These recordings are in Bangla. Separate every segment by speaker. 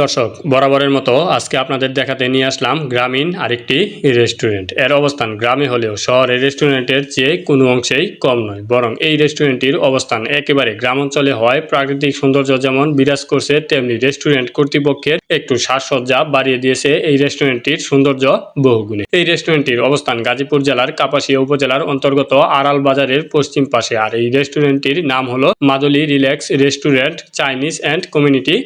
Speaker 1: দর্শক, বরাবরের মতো আজকে আপনাদের দেখাতে নিয়ে আসলাম গ্রামীণ আরেকটি রেস্টুরেন্টের অবস্থান গ্রামে হলেও শহরের রেস্টুরেন্টের চেয়ে কোনো অংশেই কম নয়, বরং এই রেস্টুরেন্টটির অবস্থান একেবারে গ্রাম অঞ্চলে হয় প্রাকৃতিক সৌন্দর্য যেমন বিরাজ করছে, তেমনি রেস্টুরেন্ট কর্তৃপক্ষের একটু সাজসজ্জা বাড়িয়ে দিয়েছে এই রেস্টুরেন্টটির সৌন্দর্য বহুগুণে। এই রেস্টুরেন্টটির অবস্থান গাজীপুর জেলার কাপাসিয়া উপজেলার অন্তর্গত আড়াল বাজারের পশ্চিম পাশে। আর এই রেস্টুরেন্টটির নাম হলো Maduli relax restaurant, Chinese and community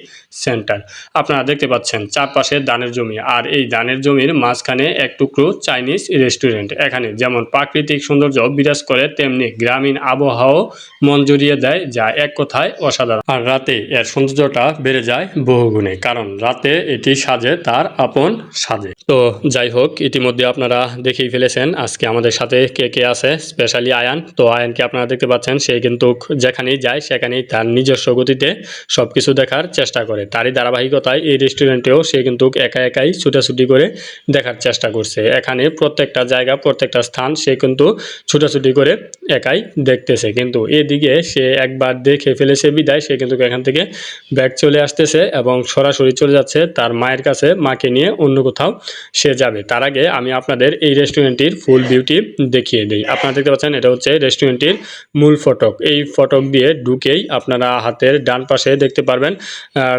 Speaker 1: centre. আপনারা দেখতে পাচ্ছেন চারপাশে ধানের জমি আর এই ধানের জমির মাঝখানে এক টুকরো চাইনিজ রেস্টুরেন্ট। এখানে যেমন প্রাকৃতিক সৌন্দর্য বিরাজ করে, তেমনি গ্রামীণ আবহাওয়াও মন দেয়, যা এক কথায় অসাধারণ। আর রাতে এর সৌন্দর্যটা বেড়ে যায় বহুগুণে, কারণ রাতে এটি সাজে তার আপন সাজে। তো যাই হোক, ইতিমধ্যে আপনারা দেখেই ফেলেছেন আজকে আমাদের সাথে কে কে আছে, স্পেশালি আয়ান। তো আয়ানকে আপনারা দেখতে পাচ্ছেন, সে কিন্তু যেখানেই যায়, সেখানেই তার নিজস্ব গতিতে সবকিছু দেখার চেষ্টা করে। তারই ধারাবাহিকতায় এই রেস্টুরেন্টেও সে কিন্তু একা একাই ছুটাছুটি করে দেখার চেষ্টা করছে। এখানে প্রত্যেকটা জায়গা, প্রত্যেকটা স্থান সে কিন্তু ছুটাছুটি করে একাই দেখতেছে। কিন্তু এদিকে সে একবার দেখে ফেলেছে বিদায়, সে কিন্তু এখান থেকে ব্যাগ চলে আসতেছে এবং সরাসরি চলে যাচ্ছে তার মায়ের কাছে, মাকে নিয়ে অন্য কোথাও সে যাবে। তার আগে আমি আপনাদের এই রেস্টুরেন্টটির ফুল বিউটি দেখিয়ে দিই। আপনারা দেখতে পাচ্ছেন এটা হচ্ছে রেস্টুরেন্টটির মূল ফটক। এই ফটক দিয়ে ঢুকেই আপনারা হাতের ডান পাশে দেখতে পারবেন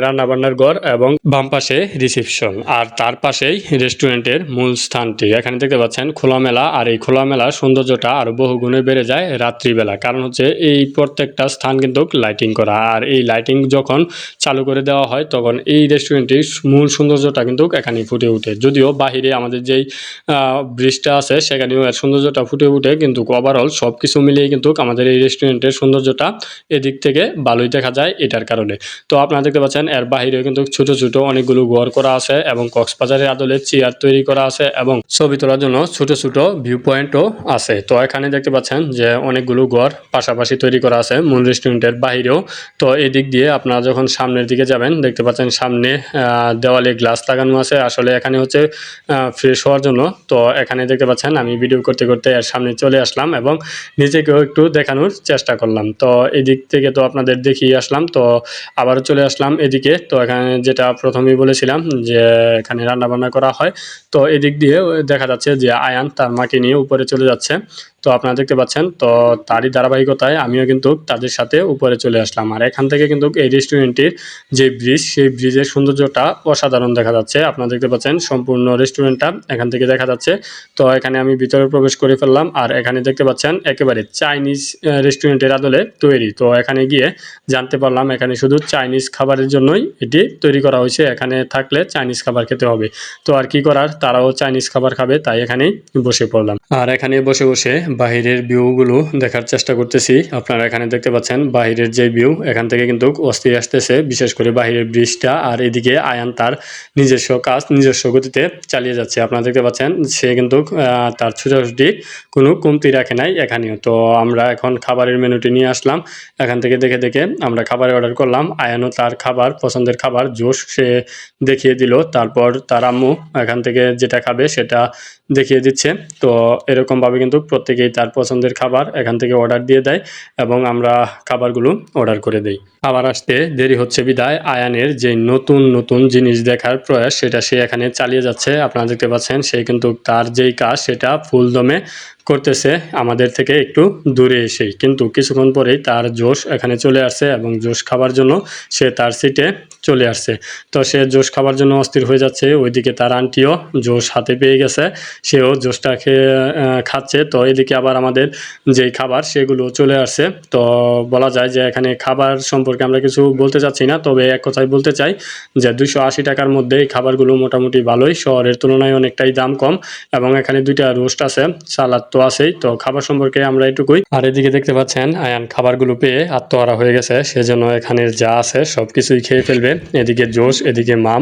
Speaker 1: রান্নাবান্নার ঘর এবং বাম পাশে রিসেপশন। আর তার পাশেই রেস্টুরেন্টের মূল স্থানটি। এখানে দেখতে পাচ্ছেন খোলামেলা, আর এই খোলামেলার সৌন্দর্যটা আরও বহু গুণে বেড়ে যায় রাত্রিবেলা। কারণ হচ্ছে এই প্রত্যেকটা স্থান কিন্তু লাইটিং করা। আর এই লাইটিং যখন চালু করে দেওয়া হয়, তখন এই রেস্টুরেন্টটির মূল সৌন্দর্যটা কিন্তু এখানেই ফুটে ওঠে। যদিও বাহিরে আমাদের যেই ব্রিজটা আছে, সেখানেও এর সৌন্দর্যটা ফুটে ওঠে, কিন্তু ওভারঅল সব কিছু মিলিয়ে কিন্তু আমাদের এই রেস্টুরেন্টের সৌন্দর্যটা এদিক থেকে ভালোই দেখা যায় এটার কারণে। তো আপনারা দেখতে পাচ্ছেন এর বাহিরেও কিন্তু ছোট ছোট অনেকগুলো ঘর করা আছে এবং কক্সবাজারের আদলে চেয়ার তৈরি করা আছে এবং ছবি তোলার জন্য ছোট ছোট ভিউ পয়েন্টও আছে। তো এখানে দেখতে পাচ্ছেন যে অনেকগুলো ঘর পাশাপাশি তৈরি করা আছে মূল রেস্টুরেন্টের বাহিরেও তো এই দিক দিয়ে আপনারা যখন সামনের দিকে যাবেন, দেখতে পাচ্ছেন সামনে দেওয়ালে গ্লাস লাগানো আছে। আসলে এখানে হচ্ছে ফ্রেশ হওয়ার জন্য। তো এখানে দেখতে পাচ্ছেন, আমি ভিডিও করতে করতে এর সামনে চলে আসলাম এবং নিজেকেও একটু দেখানোর চেষ্টা করলাম। তো এদিক থেকে তো আপনাদের দেখিয়ে আসলাম। তো আবারও চলে আসলাম। এদিকে তো এখানে যেটা প্রথমেই বলেছিলাম যে এখানে রান্নাবান্না করা হয়, তো এদিক দিয়ে দেখা যাচ্ছে যে আয়ান তার মাকে নিয়ে উপরে চলে যাচ্ছে। তো আপনারা দেখতে পাচ্ছেন, তো তারই ধারাবাহিকতায় আমিও কিন্তু তাদের সাথে উপরে চলে আসলাম। আর এখান থেকে কিন্তু এই রেস্টুরেন্টটির যে ব্রিজ, সেই ব্রিজের সৌন্দর্যটা অসাধারণ দেখা যাচ্ছে। আপনারা দেখতে পাচ্ছেন, সম্পূর্ণ রেস্টুরেন্টটা এখান থেকে দেখা যাচ্ছে। তো এখানে আমি ভিতরে প্রবেশ করে ফেললাম আর এখানে দেখতে পাচ্ছেন, একেবারে চাইনিজ রেস্টুরেন্টের আদলে তৈরি। তো এখানে গিয়ে জানতে পারলাম, এখানে শুধু চাইনিজ খাবারের জন্যই এটি তৈরি করা হয়েছে। এখানে থাকলে চাইনিজ খাবার খেতে হবে। তো আর কি করার? তারাও চাইনিজ খাবার খাবে, তাই এখানেই বসে পড়লাম। আর এখানে বসে বসে বাহিরের ভিউগুলো দেখার চেষ্টা করতেছি। আপনারা এখানে দেখতে পাচ্ছেন বাহিরের যে ভিউ, এখান থেকে কিন্তু অস্থির আসতেছে। বিশেষ করে বাহিরের ব্রিজটা আর এদিকে আয়ান তার নিজস্ব কাজ, নিজস্ব গতিতে চালিয়ে যাচ্ছে। আপনারা দেখতে পাচ্ছেন, সে কিন্তু তার ছুটাছুটি কোনো কমতি রাখে নাই এখানেও। তো আমরা এখন খাবারের মেনুটি নিয়ে আসলাম। এখান থেকে দেখে দেখে আমরা খাবারের অর্ডার করলাম। আয়ানও তার খাবার, পছন্দের খাবার, জোশ সে দেখিয়ে দিল। তারপর তার আম্মু এখান থেকে যেটা খাবে সেটা দেখিয়ে দিচ্ছে। তো এরকমভাবে কিন্তু প্রত্যেকেই তার পছন্দের খাবার এখান থেকে অর্ডার দিয়ে দেয় এবং আমরা খাবারগুলো অর্ডার করে দেই। আবার আসতে দেরি হচ্ছে বিদায়। আয়ানের যে নতুন নতুন জিনিস দেখার প্রয়াস, সেটা সে এখানে চালিয়ে যাচ্ছে। আপনারা দেখতে পাচ্ছেন, সে কিন্তু তার যেই কাজ, সেটা ফুল দমে করতেছে। আমাদের থেকে একটু দূরে এসেই। কিন্তু কিছুক্ষণ পরেই তার জোশ এখানে চলে আসছে এবং জোশ খাবার জন্য সে তার সিটে চলে আসছে। তো সে জোশ খাবার জন্য অস্থির হয়ে যাচ্ছে। ওইদিকে তার আন্টিও জোশ হাতে পেয়ে গেছে। সেও জোশটা খেয়ে খাচ্ছে। তো এদিকে আবার আমাদের যেই খাবার, সেগুলো চলে আসছে। তো বলা যায় যে এখানে খাবার সম্পর্কে আমরা কিছু বলতে চাচ্ছি না। তবে এক কথায় বলতে চাই যে দুশো আশি টাকার মধ্যে এই খাবারগুলো মোটামুটি ভালোই। শহরের তুলনায় অনেকটাই দাম কম। এবং এখানে দুইটা রোস্ট আছে, সালাদ তো আছেই। তো খাবার সম্পর্কে আমরা এটুকুই। আর এদিকে দেখতে পাচ্ছেন, আয়ান খাবারগুলো পেয়ে আত্মহারা হয়ে গেছে। সেজন্য এখানের যা আছে সব কিছুই খেয়ে ফেলবে। এদিকে জোশ এদিকে মাম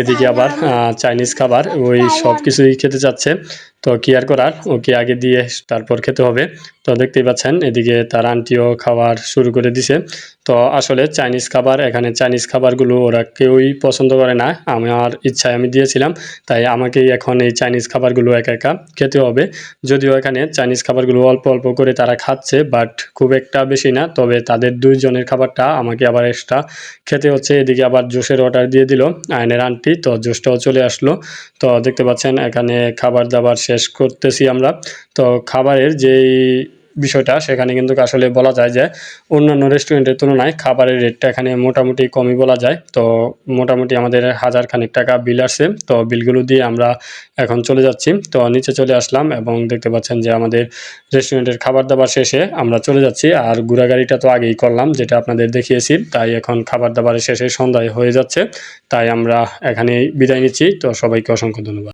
Speaker 1: এদিকে আবার চাইনিজ খাবার ওই সব কিছুই খেতে চাচ্ছে। তো কি আর করার? ওকে আগে দিয়ে তারপর খেতে হবে। তো দেখতেই পাচ্ছেন, এদিকে তার আন্টিও খাবার শুরু করে দিছে। তো আসলে চাইনিজ খাবার, এখানে চাইনিজ খাবারগুলো ওরা কেউই পছন্দ করে না। আমার ইচ্ছায় আমি দিয়েছিলাম, তাই আমাকেই এখন এই চাইনিজ খাবারগুলো একা একা খেতে হবে। যদিও এখানে চাইনিজ খাবারগুলো অল্প অল্প করে তারা খাচ্ছে, বাট খুব একটা বেশি না। তবে তাদের দুইজনের খাবারটা আমাকে আবার এক্সট্রা খেতে হচ্ছে। এদিকে আবার জুসের অর্ডার দিয়ে দিল আয়নের আন্টি, তো জুসটাও চলে আসলো। তো দেখতে পাচ্ছেন, এখানে খাবার দাবার শেষ করতেছি আমরা। তো খাবারের যেই বিষয়টা, সেখানে কিন্তু আসলে বলা যায় যে, অন্যান্য রেস্টুরেন্টের তুলনায় খাবারের রেটটা এখানে মোটামুটি কমই বলা যায়। তো মোটামুটি আমাদের হাজার খানিক টাকা বিল আসছে। তো বিলগুলো দিয়ে আমরা এখন চলে যাচ্ছি। তো নিচে চলে আসলাম এবং দেখতে পাচ্ছেন যে, আমাদের রেস্টুরেন্টের খাবার দাবার শেষে আমরা চলে যাচ্ছি। আর ঘোরাগাড়িটা তো আগেই করলাম, যেটা আপনাদের দেখিয়েছি। তাই এখন খাবার দাবারের শেষে সন্ধ্যায় হয়ে যাচ্ছে। তাই আমরা এখানেই বিদায় নিচ্ছি। তো সবাইকে অসংখ্য ধন্যবাদ।